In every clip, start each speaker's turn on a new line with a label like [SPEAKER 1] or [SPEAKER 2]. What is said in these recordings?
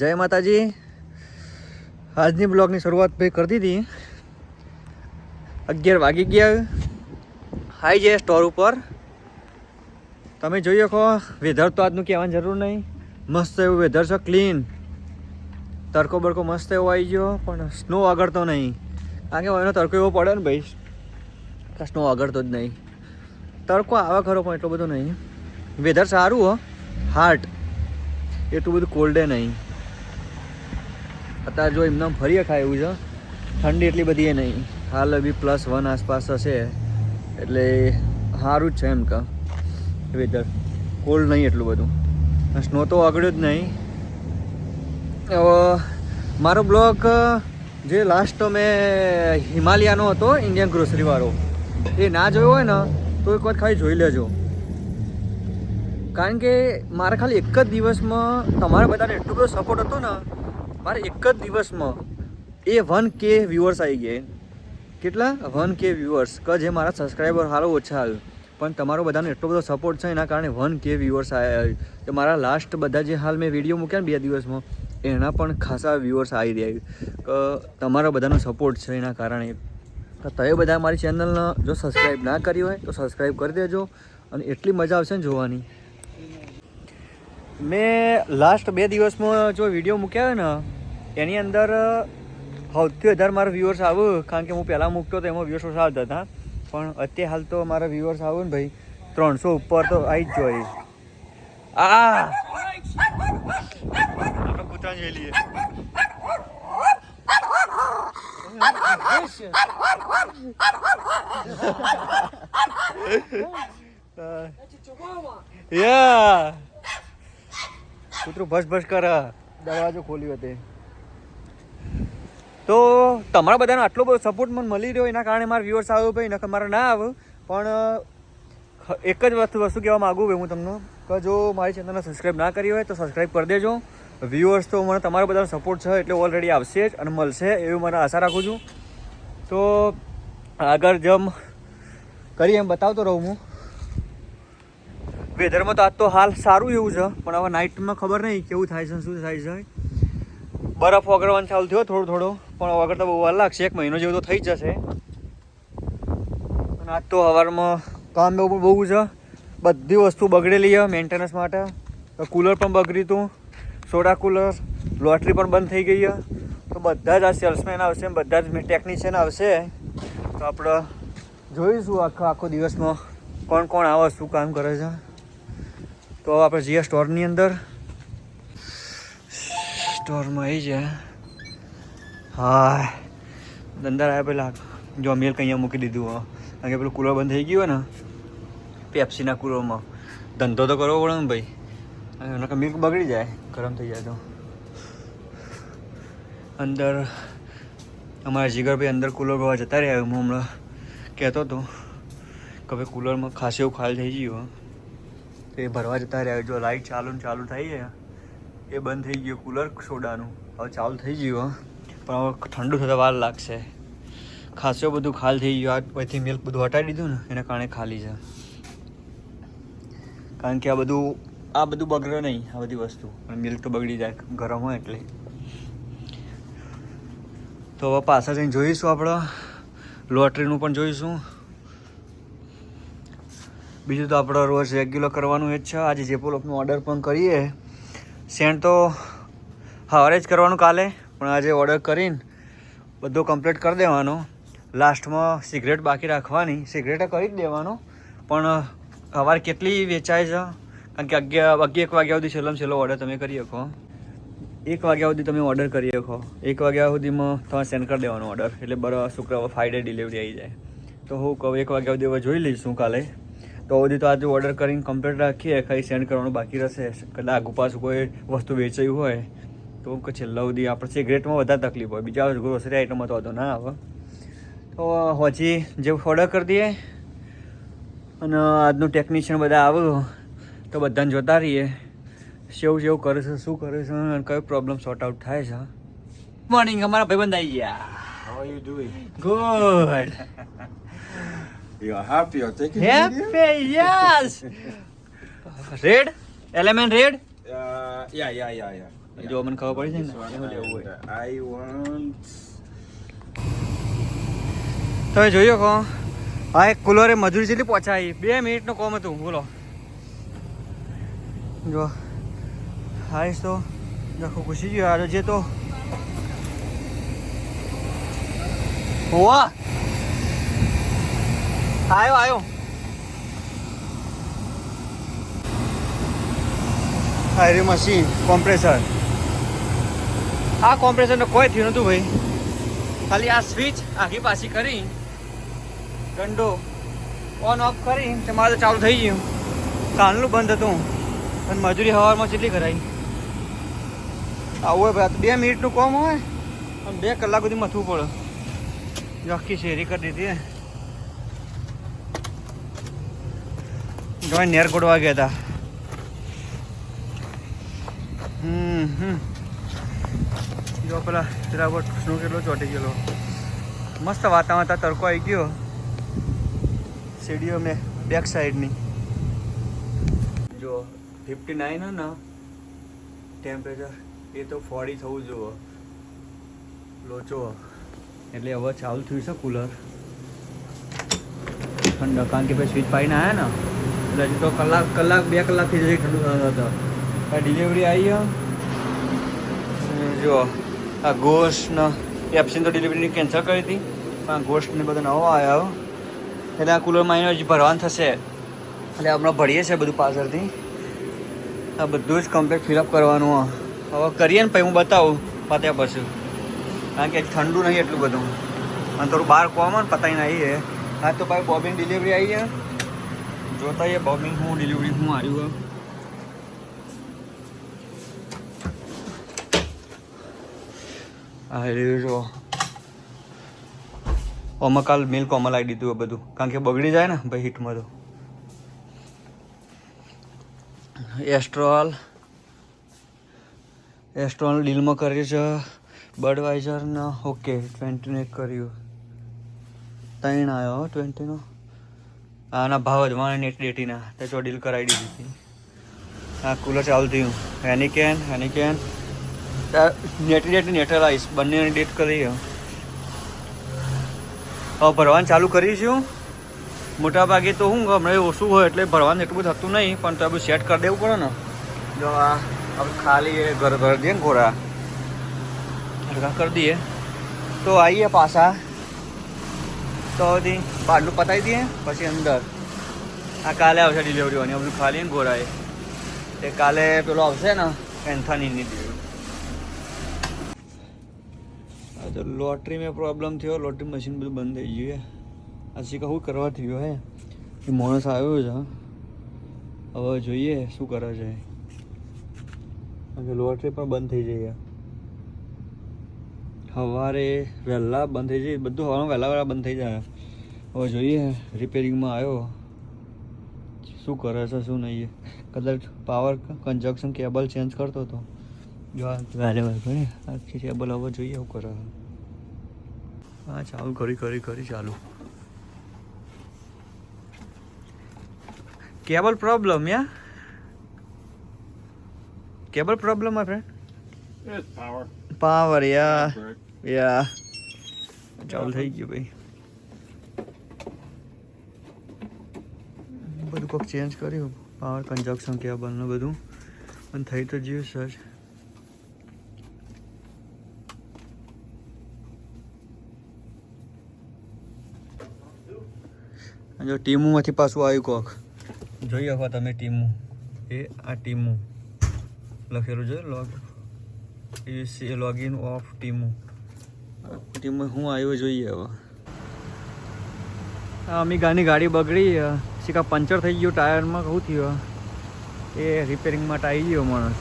[SPEAKER 1] જય માતાજી. આજની બ્લોગની શરૂઆત ભાઈ કરી દીધી. અગિયાર વાગી ગયા. હાઈ છે સ્ટોર ઉપર. તમે જોઈ શકો વેધર તો આજનું કહેવાની જરૂર નહીં. મસ્ત એવું વેધર છે ક્લીન તડકો બડકો મસ્ત એવો આવી ગયો, પણ સ્નો આગળતો નહીં. કારણ કે એનો તડકો એવો પડે ને ભાઈ સ્નો આગળતો જ નહીં. તડકો આવે ખરો પણ એટલો બધો નહીં. વેધર સારું હો. હાર્ટ એટલું બધું કોલ્ડે નહીં. અત્યારે જો એમને ફરીએ ખાય એવું છે. ઠંડી એટલી બધી એ નહીં. હાલ બી પ્લસ વન આસપાસ હશે. એટલે સારું જ છે એમ કે. વેધર કોલ્ડ નહીં એટલું બધું. સ્નો તો આગળ જ નહીં. હવે મારો બ્લોગ, જે લાસ્ટ મેં હિમાલયાનો હતો ઇન્ડિયન ગ્રોસરીવાળો એ ના જોયો હોય ને, તો એક વખત ખાલી જોઈ લેજો. કારણ કે મારે ખાલી એક જ દિવસમાં તમારા બધાને એટલો બધો સપોર્ટ હતો ને મારે એક જ દિવસમાં એ વન કે વ્યુઅર્સ આવી ગયા. કેટલા? વન કે વ્યુઅર્સ કે જે મારા સબસ્ક્રાઈબર હાલો ઓછા આવ્યું પણ તમારો બધાનો એટલો બધો સપોર્ટ છે એના કારણે વન કે વ્યુઅર્સ આવ્યા તો મારા લાસ્ટ બધા જે હાલ મેં વીડિયો મૂક્યા ને બે દિવસમાં, એના પણ ખાસા વ્યુઅર્સ આવી રહ્યા કે, તમારા બધાનો સપોર્ટ છે એના કારણે. તો તમે બધા મારી ચેનલને જો સબસ્ક્રાઈબ ના કરી હોય તો સબસ્ક્રાઈબ કરી દેજો અને એટલી મજા આવશે ને જોવાની. મેં લાસ્ટ બે દિવસમાં જો વીડિયો મૂક્યા ને એની અંદર સૌથી વધારે મારા વ્યૂઅર્સ આવ્યું કારણ કે હું પહેલાં મૂકતો તો એમાં વ્યૂઅર્સ આવતા હતા. પણ અત્યારે હાલ તો મારા વ્યૂઅર્સ આવ્યું ને ભાઈ ત્રણસો ઉપર તો આવી જ જોઈએ આ! આપણે કૂતરા જોઈ લઈએ. યા કૂતરું ભસ ભસ કર. દરવાજો ખોલ્યો તે તો તમારા બધાનો આટલો બધો સપોર્ટ મને મળી રહ્યો એના કારણે મારા વ્યૂઅર્સ આવ્યો ભાઈ નકર મારા ના આવે. પણ એક જ વસ્તુ વસ્તુ કહેવા માગું ભાઈ હું તમને કે જો મારી ચેનલને સબસ્ક્રાઈબ ના કરી હોય તો સબસ્ક્રાઈબ કરી દેજો. વ્યૂઅર્સ તો મને તમારા બધાનો સપોર્ટ છે એટલે ઓલરેડી આવશે જ અને મળશે એવી મને આશા રાખું છું. તો આગળ જેમ કરી એમ બતાવતો રહું હું. વેધરમાં તો આજ તો હાલ સારું એવું છે, પણ હવે નાઇટમાં ખબર નહીં કેવું થાય છે શું થાય છે. બરફ વગરવાનું ચાલુ થયો થોડો થોડો, પણ વગર તો બહુ વાર લાગશે, એક મહિનો જેવું તો થઈ જશે. અને આજ તો સવારમાં કામ બહુ બહુ છે, બધી વસ્તુ બગડેલી છે મેન્ટેનન્સ માટે. કુલર પણ બગડ્યું હતું સોડા કુલર લોટરી પણ બંધ થઈ ગઈ છે. તો બધા જ આ સેલ્સમેન આવશે બધા જ ટેકનિશિયન આવશે. તો આપણે જોઈશું આખો આખો દિવસમાં કોણ કોણ આવે શું કામ કરે છે. તો હવે આપણે જઈએ સ્ટોરની અંદર. સ્ટોરમાં આવી જાય હા અંદર આવ્યા પહેલાં જો મિલ્ક અહીંયા મૂકી દીધું હો કારણ કે પેલું કુલર બંધ થઈ ગયું હોય ને, પેપ્સીના કુલરમાં. ધંધો તો કરવો પડે ને ભાઈ. અને એના મિલ્ક બગડી જાય, ગરમ થઈ જાય તો. અંદર અમારા જીગરભાઈ અંદર કુલર ગવા જતા રહ્યા. હું હમણાં કહેતો હતો કે ભાઈ કુલરમાં ખાસ એવું ખાલ થઈ ગયું તો એ ભરવા જતા રહ્યા જો લાઇટ ચાલુ ચાલુ થઈ એ બંધ થઈ ગયું કુલર સોડાનું. હવે ચાલુ થઈ ગયું. પણ હવે ઠંડુ થતાં વાર લાગશે. ખાસો બધું ખાલ થઈ ગયું. આ પછી મિલ્ક બધું હટાવી દીધું ને, એના કારણે ખાલી છે. કારણ કે આ બધું આ બધું બગડે નહીં, આ બધી વસ્તુ. પણ મિલ્ક તો બગડી જાય, ગરમ હોય એટલે. તો હવે પાછા જઈને જોઈશું આપણે. લોટરીનું પણ જોઈશું. બીજું તો આપણે રોજ રેગ્યુલર કરવાનું એ જ છે. આજે જે પોલોકનો ઓર્ડર પણ કરીએ. સેન્ડ તો સવારે જ કરવાનું કાલે, પણ આજે ઓર્ડર કરીને બધું કમ્પ્લીટ કરી દેવાનો. લાસ્ટમાં સિગરેટ બાકી રાખવાની. સિગરેટ કરી જ દેવાનો. પણ સવારે કેટલી વેચાય છે? કારણ કે અગિયાર અગિયાર એક વાગ્યા સુધી છેલ્લામાં છેલ્લો ઓર્ડર તમે કરી શકો. એક વાગ્યા સુધી તમે ઓર્ડર કરી શકો. એક વાગ્યા સુધીમાં તમારે સેન્ડ કરી દેવાનો ઓર્ડર એટલે બરાબર શુક્રવાર ફાઈવ ડે ડિલિવરી આવી જાય. તો હું કહું, એક વાગ્યા સુધી જોઈ લઈશું કાલે. તો હજી તો આજે ઓર્ડર કરીને કમ્પ્લીટ રાખીએ. ખાલી સેન્ડ કરવાનું બાકી રહેશે. કદાચ પાછું કોઈ વસ્તુ વેચાઈ હોય તો કે છેલ્લા સુધી આપણે સિગરેટમાં વધારે તકલીફ હોય. બીજા ગ્રોસરી આઈટમમાં તો વાંધો ના આવે. તો હજી જે ઓર્ડર કરી દઈએ અને આજનું ટેકનિશિયન બધા આવ્યો તો બધાને જોતા રહીએ. સેવ સેવ કરે છે શું કરે છે અને કયો પ્રોબ્લેમ સોર્ટ આઉટ થાય છે. મોર્નિંગ અમારા ભાઈબંધ આવી ગયા.
[SPEAKER 2] How you you
[SPEAKER 1] good
[SPEAKER 2] You are happy? You're taking video?
[SPEAKER 1] Happy, yes! Red Element red
[SPEAKER 2] Uh, yeah, yeah, yeah, yeah.
[SPEAKER 1] જો મને ખબર પડી
[SPEAKER 2] છે
[SPEAKER 1] ને?
[SPEAKER 2] આઈ want
[SPEAKER 1] તમે જોયો કહો હા એક કુલરે મજૂરી જેટલી પહોંચાઈ બે મિનિટનું કોમ હતું. બોલો. જો. હાઈસ તો આખું ઘૂસી ગયો. આજે જે તો. હોવા આવ્યો આવ્યો આ મશીન કોમ્પ્રેસર આ કોમ્પ્રેસરનો કોઈ થયું નતું ભાઈ. ખાલી આ સ્વિચ આખી પાછી કરી ગંડો ઓન ઓફ કરી તે મારે ચાલુ થઈ ગયું. કાલનું બંધ હતું. અને મજૂરી હવારમાં કેટલી કરાઈ? આવું હોય ભાઈ બે મિનિટનું કોમ હોય. અને બે કલાક સુધી મથવું પડે. આખી શેરી કરી દીધી જો નેર ગોડવા ગયા હતા જો પેલા બરાબર સ્નો કેટલો ચોટી ગયેલો. મસ્ત વાતાવરણ હતા, તડકો આવી ગયો. સીડીઓ મેં બેક સાઈડની જો ફિફ્ટી નાઇન ને ટેમ્પરેચર એ તો ફોડી થવું જુઓ લોચો એટલે હવે ચાલુ થયું છે કુલર ઠંડક, કારણ કે ભાઈ સ્વિચ પાઈને આવ્યા ને. એટલે હજી તો કલાક કલાક, બે કલાકથી જઈ ઠંડુ થતો હતો. આ ડિલિવરી આવી જુઓ, આ ગોસ્ટનો ને પેપ્સીન તો ડિલિવરીની કેન્સલ કરી હતી. પણ આ ગોસ્ટ ને બધો નવો આવ્યો એટલે આ કુલરમાં એને હજી ભરવાનું થશે. એટલે હમણાં ભરીએ છીએ બધું પાછળથી. આ બધું જ કમ્પ્લીટ ફિલઅપ કરવાનું હવે કરીએ ને પછી હું બતાવું પત્યા પછી. કારણ કે ઠંડુ નહીં એટલું બધું. અને થોડું બહાર કોમન પતાવીને આવીએ હા તો ભાઈ બોબિન ડિલિવરી આવી છે જોતા એ બોબિન હું ડિલિવરી હું આવ્યું આ રહ્યું જો આમાં કાલ મિલ્ક આમાં લાવી દીધું એ બધું. કારણ કે બગડી જાય ને, ભાઈ હીટમાં તો. એસ્ટ્રોલ એસ્ટ્રોલ ડીલમાં કર્યું છે બર્ડવાઇઝર ને ઓકે ટ્વેન્ટીનું કર્યું. ત્રણ આવ્યો ટ્વેન્ટીનો આના ભાવ જ વન એટ ડેટીના તે જો ડીલ કરાવી દીધી હતી. આ કુલર ચાલુ થયું. એની કેન એની કેન નેટી ડેટ આવીશ બંનેની ડેટ કરી હવે ભરવાનું ચાલુ કરીશું. મોટા ભાગે તો શું હમણાં ઓછું હોય એટલે ભરવાનું એટલું બધું થતું નહીં, પણ તો બધું સેટ કરી દેવું પડે ને. જો આ આપણે ખાલી ઘર ઘર દઈએ ને ઘોડા હરકા કરી દઈએ. તો આવીએ પાછા. તો હજી બહારનું પતાવી દઈએ પછી અંદર આ કાલે આવશે ડિલિવરી વાની બધું ખાલી ને ઘોડાએ તે કાલે પેલો આવશે ને એન્થાનીની ડિલિવરી આ તો લોટરી મેં પ્રોબ્લેમ થયો લોટરી મશીન બધું બંધ થઈ ગયું હે આ શીખા શું કરવા થયું હે એ માણસ આવ્યો છે હવે જોઈએ શું કરે છે કારણ કે લોટરી પણ બંધ થઈ જાય સવારે વહેલા બંધ થઈ જાય. બધું હવાનું વહેલા વહેલા બંધ થઈ જાય. હવે જોઈએ રિપેરિંગમાં આવ્યો. શું કરે છે, શું નહીં કદાચ પાવર કન્જક્શન કેબલ ચેન્જ કરતો હતો. જો આ વારે વારે કરે આખી કેબલ હવે જોઈએ શું કરે હા ચાલુ કરી કરી કરી ચાલુ. Cable problem yeah? Cable problem my friend
[SPEAKER 2] It's power.
[SPEAKER 1] Power yeah
[SPEAKER 2] Yeah.
[SPEAKER 1] Yeah ચાલુ થઈ ગયું ભાઈ. બધું કોક ચેન્જ કર્યું. પાવર કન્જક્શન કેબલનું બધું. પણ થઈ તો ગયું સર જો. ટીમુમાંથી પાછું આવ્યું કોક. જોઈ શકો તમે ટીમુ. એ આ ટીમુ. લખેલું છે લોગ એ લોગિન ઓફ ટીમો. ટીમમાં હું આવ્યો જોઈએ હવે. અમી અમિકાની ગાડી બગડી સીકા પંચર થઈ ગયું ટાયરમાં કહું થયું? એ રિપેરિંગ માટે આવી ગયો માણસ.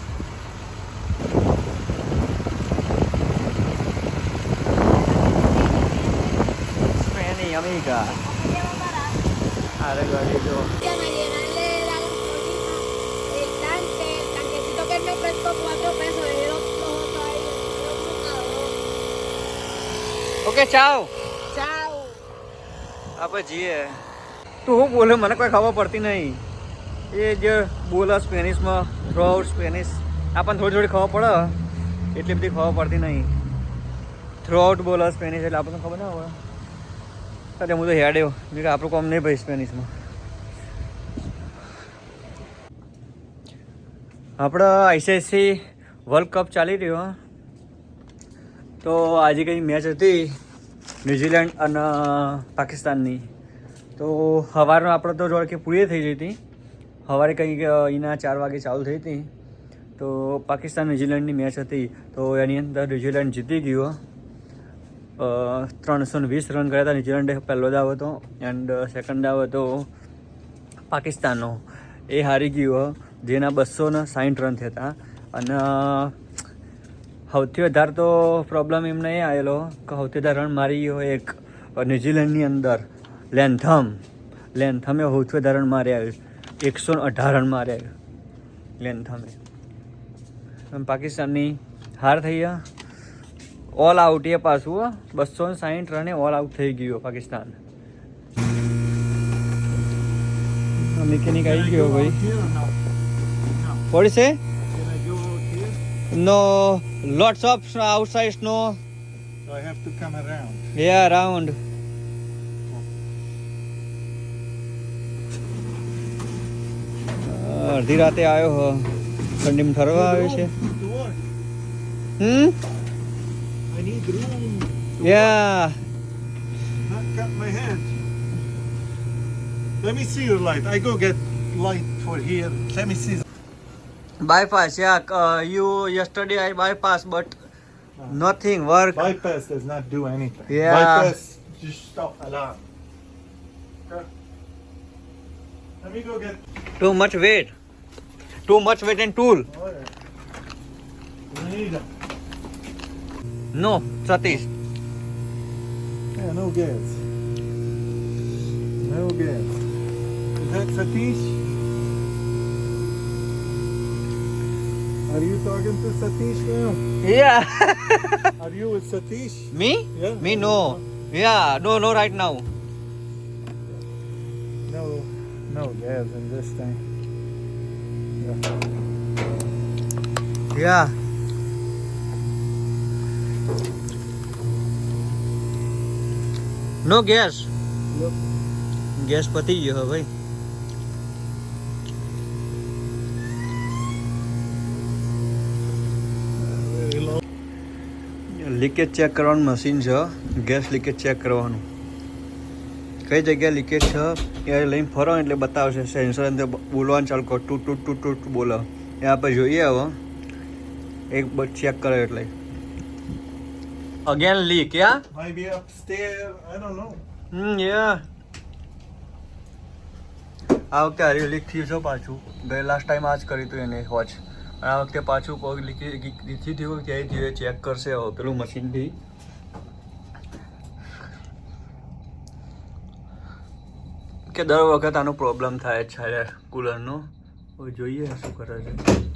[SPEAKER 1] અમિકા અરે ગાડી જો.
[SPEAKER 3] a
[SPEAKER 1] okay ciao.
[SPEAKER 3] Chao.
[SPEAKER 1] આપણે જઈએ તું શું બોલે? મને કોઈ ખબર પડતી નહીં. એ જે બોલે સ્પેનિશમાં થ્રુ આઉટ સ્પેનિશ આપણને થોડી થોડી ખબર પડે. એટલી બધી ખબર પડતી નહીં. થ્રુ આઉટ બોલો સ્પેનિશ એટલે આપણને ખબર ના હોય. અરે હું તો હેડ્યો કે આપણું કોમ નહીં ભાઈ સ્પેનિશમાં. આપણો આઈસીઆઈસી વર્લ્ડ કપ ચાલી રહ્યો તો આજે કંઈ મેચ હતી ન્યૂઝીલેન્ડ અને પાકિસ્તાનની. તો સવારનો આપણે તો જોડે કે પૂરી થઈ જતી હતી. સવારે કંઈક એના ચાર વાગે ચાલુ થઈ હતી. તો પાકિસ્તાન ન્યૂઝીલેન્ડની મેચ હતી. તો એની અંદર ન્યૂઝીલેન્ડ જીતી ગયો. ત્રણસો વીસ રન કર્યા હતા. ન્યૂઝીલેન્ડે પહેલો દાવ હતો એન્ડ સેકન્ડ દાવ હતો પાકિસ્તાનનો. એ હારી ગયો, જેના બસો ને સાઠ રન થયા હતા. અને સૌથી વધારે તો પ્રોબ્લેમ એમને એ આવેલો કે સૌથી વધારે રન મારી ગયો એક ન્યૂઝીલેન્ડની અંદર. લેન્થમ. લેન્થમે સૌથી વધારે રન માર્યા એકસો અઢાર રન માર્યા લેન્થમે. પાકિસ્તાનની હાર થઈ ગયા ઓલ આઉટ એ પાછું બસો ને સાહીઠ રને ઓલ આઉટ થઈ ગયો પાકિસ્તાન. મિકેનિક આવી ગયો ભાઈ પડશે નો lots of snow, outside snow.
[SPEAKER 4] So I have to come around.
[SPEAKER 1] Yeah, around. અડધી રાતે આવ્યો હો ઠંડીમાં ઠરવા આવ્યો છે
[SPEAKER 4] To work.
[SPEAKER 1] Hmm
[SPEAKER 4] I need room to
[SPEAKER 1] yeah
[SPEAKER 4] not cut my hand. Let me see your light. I go get light for here. Let me see.
[SPEAKER 1] bypass yeah uh, you yesterday i bypass but nothing work
[SPEAKER 4] Bypass does not do anything.
[SPEAKER 1] Yeah.
[SPEAKER 4] Bypass just stop alarm. Okay. Let me go get.
[SPEAKER 1] too much weight too much weight and tool
[SPEAKER 4] yeah. You need them.
[SPEAKER 1] no satish
[SPEAKER 4] Yeah, no gas. No gas. Is that Satish? Are you talking to Satish now?
[SPEAKER 1] yeah
[SPEAKER 4] Are you with Satish?
[SPEAKER 1] me
[SPEAKER 4] Yeah.
[SPEAKER 1] me no yeah no no right now
[SPEAKER 4] No, no gas in this thing. Yeah.
[SPEAKER 1] yeah no gas
[SPEAKER 4] Yep.
[SPEAKER 1] Gas પતી ગયો હવે ભાઈ leakage check કરવાનું machine છે. Gas leakage check કરવાનું. કઈ જગ્યાએ leakage છે? એ લઈને ફરો એટલે બતાવશે. સેન્સર અંદર બોલવાનું ચાલુ કરો. ટૂટ ટૂટ ટૂટ ટૂટ બોલો. એ આપણે જોઈએ હવે. એક ચેક કરો એટલે. Again leak yeah
[SPEAKER 4] Maybe upstairs. I don't know.
[SPEAKER 1] Hmm yeah આ વખતે હારી લીક થયું છે પાછું. ગઈ લાસ્ટ ટાઈમ આ જ કર્યું હતું એને વોચ આ વખતે પાછું કોઈ લીધી લીથી થયું ક્યાંય થયું ચેક કરશે હવે. પેલું મશીનથી કે દર વખત આનો પ્રોબ્લેમ થાય છે કુલરનો જોઈએ શું કરે છે.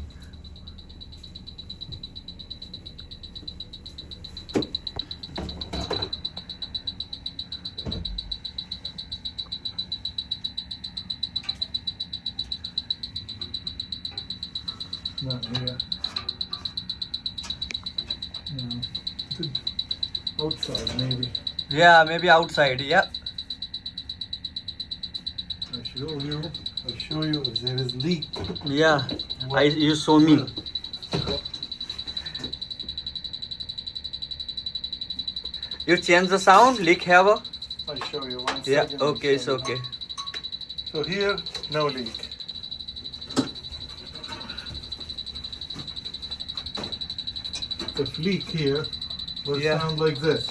[SPEAKER 4] Outside, maybe.
[SPEAKER 1] Yeah, maybe outside. Yeah.
[SPEAKER 4] I show you. I show you if there is leak.
[SPEAKER 1] Yeah. I, you show me. You change the sound. Leak have a.
[SPEAKER 4] I show you one
[SPEAKER 1] Yeah.
[SPEAKER 4] second. Okay. It's
[SPEAKER 1] okay.
[SPEAKER 4] So here, no leak. The leak here will
[SPEAKER 1] yeah.
[SPEAKER 4] sound like this.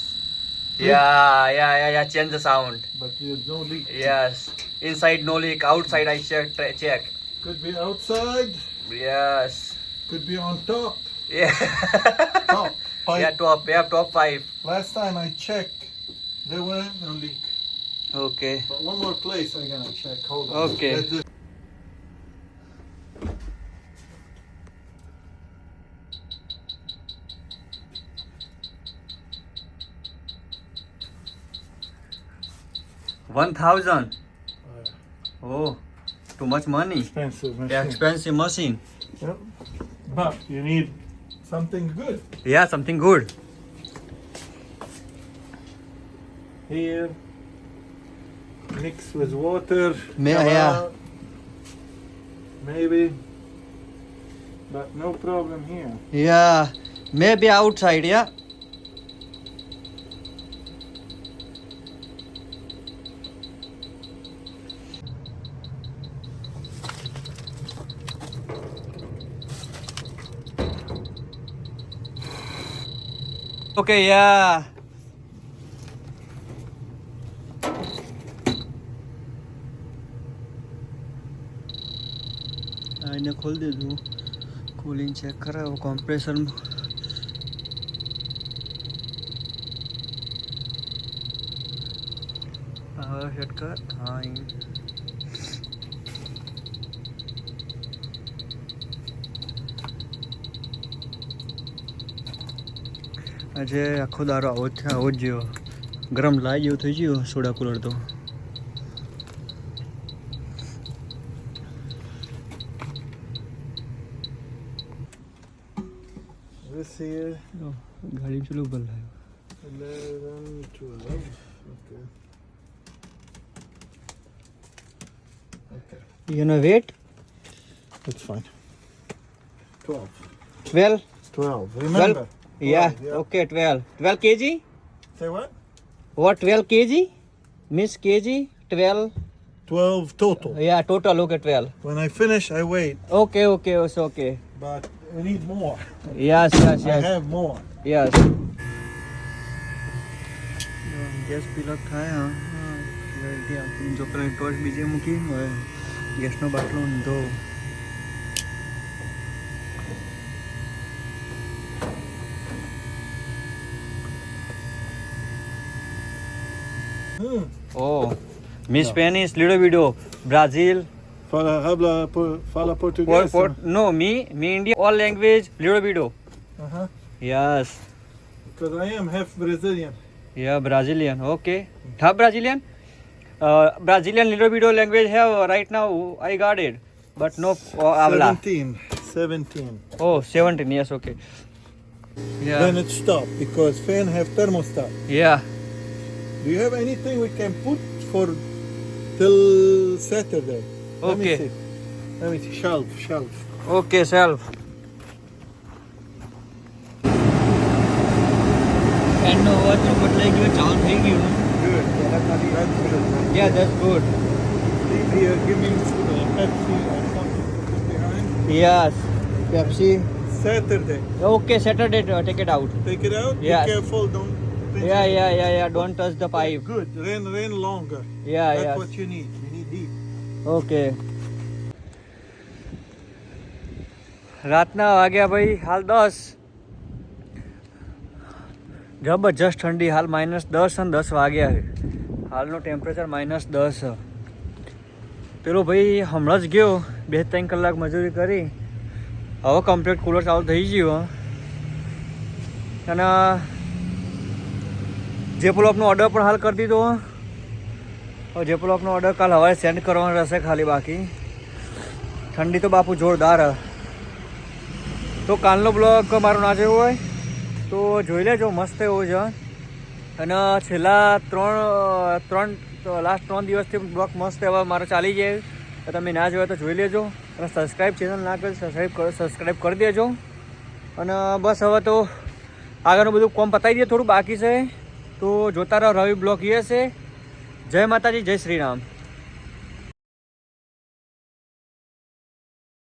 [SPEAKER 1] Yeah, yeah, yeah, yeah. Change the sound.
[SPEAKER 4] But there's no leak.
[SPEAKER 1] Yes. Inside no leak. Outside I check. check.
[SPEAKER 4] Could be outside.
[SPEAKER 1] Yes.
[SPEAKER 4] Could be on top.
[SPEAKER 1] Yeah.
[SPEAKER 4] top pipe.
[SPEAKER 1] Yeah, top. Yeah, top pipe.
[SPEAKER 4] Last time I checked, there was no leak.
[SPEAKER 1] Okay.
[SPEAKER 4] But one more place I gonna check. Hold on.
[SPEAKER 1] Okay.
[SPEAKER 4] One thousand.
[SPEAKER 1] Oh, too
[SPEAKER 4] much
[SPEAKER 1] money. Expensive machine. Yeah,
[SPEAKER 4] expensive machine. Yep. But you need something good.
[SPEAKER 1] Yeah, something good.
[SPEAKER 4] Here, mix with water.
[SPEAKER 1] Yeah,
[SPEAKER 4] yeah. Maybe. But no problem here.
[SPEAKER 1] Yeah, maybe outside, yeah. Side yeah. એને ખોલી દીધું. Cooling check કરાવો compressor હવે set કર આજે આખો દારો આવો જ આવો જ જેવો ગરમ લાઈ જેવું થઈ ગયું સોડા કુલર તો. ગાડી ચલો ભલે
[SPEAKER 4] 11, 12.
[SPEAKER 1] wait?
[SPEAKER 4] It's fine. 12.
[SPEAKER 1] Twelve
[SPEAKER 4] 12. Remember. 12, yeah.
[SPEAKER 1] Okay twelve twelve KG
[SPEAKER 4] Say what?
[SPEAKER 1] What twelve KG miss KG twelve
[SPEAKER 4] 12 total.
[SPEAKER 1] Yeah total okay twelve
[SPEAKER 4] When I finish, I wait.
[SPEAKER 1] Okay okay it's okay
[SPEAKER 4] But we need more.
[SPEAKER 1] Yes yes
[SPEAKER 4] I
[SPEAKER 1] yes
[SPEAKER 4] have more.
[SPEAKER 1] Yes gas pileup થાય હા clarity આપી જો પેલા torch બીજે મૂકી ગેસનો બાટલો ઊંધો Oh, mi Spanish, little video. Brazil,
[SPEAKER 4] Fala, habla, por- fala
[SPEAKER 1] por,
[SPEAKER 4] português.
[SPEAKER 1] por, no, me, me India, all language, little video.
[SPEAKER 4] Uh-huh.
[SPEAKER 1] Yes,
[SPEAKER 4] Because I am half Brazilian.
[SPEAKER 1] yeah, Brazilian. Okay, have Brazilian. Uh, Brazilian little video language have right now. I got it, but no uh.
[SPEAKER 4] 17. 17.
[SPEAKER 1] Oh, 17. Yes, okay. Yeah,
[SPEAKER 4] Then it stopped because fan have thermostat.
[SPEAKER 1] yeah.
[SPEAKER 4] Do you have anything we can put for till Saturday? Let me
[SPEAKER 1] Okay.
[SPEAKER 4] see. Let me see. Shelf, shelf.
[SPEAKER 1] Okay, shelf. And what but like you're charging you.
[SPEAKER 4] Good. Good.
[SPEAKER 1] Yeah, that's good.
[SPEAKER 4] Leave here. Give me food or Pepsi or something to behind.
[SPEAKER 1] Yes. Pepsi.
[SPEAKER 4] Saturday.
[SPEAKER 1] Okay, Saturday uh, take it out.
[SPEAKER 4] Take it out.
[SPEAKER 1] Yeah.
[SPEAKER 4] Be careful. Don't yeah,
[SPEAKER 1] yeah yeah yeah don't touch the pipe
[SPEAKER 4] Good. Rain, rain longer.
[SPEAKER 1] Yeah
[SPEAKER 4] That's
[SPEAKER 1] yeah
[SPEAKER 4] what you need. You need deep.
[SPEAKER 1] Okay રાતના વાગ્યા ભાઈ હાલ દસ. જબરજસ્ત ઠંડી હાલ minus દસ અને દસ વાગ્યા છે. હાલનું ટેમ્પરેચર માઇનસ દસ. પેલો ભાઈ હમણાં જ ગયો બે ત્રણ કલાક મજૂરી કરી. હવે કમ્પ્લીટ કુલર ચાલુ થઈ ગયું અને જે પુલઅપનો ઓર્ડર પણ હાલ કરી દીધો જે બ્લોકનો ઓર્ડર કાલ હવારે સેન્ડ કરવાનો રહેશે ખાલી બાકી. ઠંડી તો બાપુ જોરદાર તો કાલનો બ્લોગ મારો ના જોયો હોય, તો જોઈ લેજો, મસ્ત એવો છે. અને છેલ્લા ત્રણ ત્રણ લાસ્ટ ત્રણ દિવસથી બ્લોગ મસ્ત એવા મારો ચાલી જાય તમે ના જોયો તો જોઈ લેજો. અને સબસ્ક્રાઈબ ચેનલ ના કરી સબસ્ક્રાઈબ સબસ્ક્રાઈબ કરી દેજો. અને બસ હવે તો આગળનું બધું કોમ પતાવી દઈએ, થોડું બાકી છે. તો જોતા રહો રવિ બ્લોક એ છે જય માતાજી જય શ્રી રામ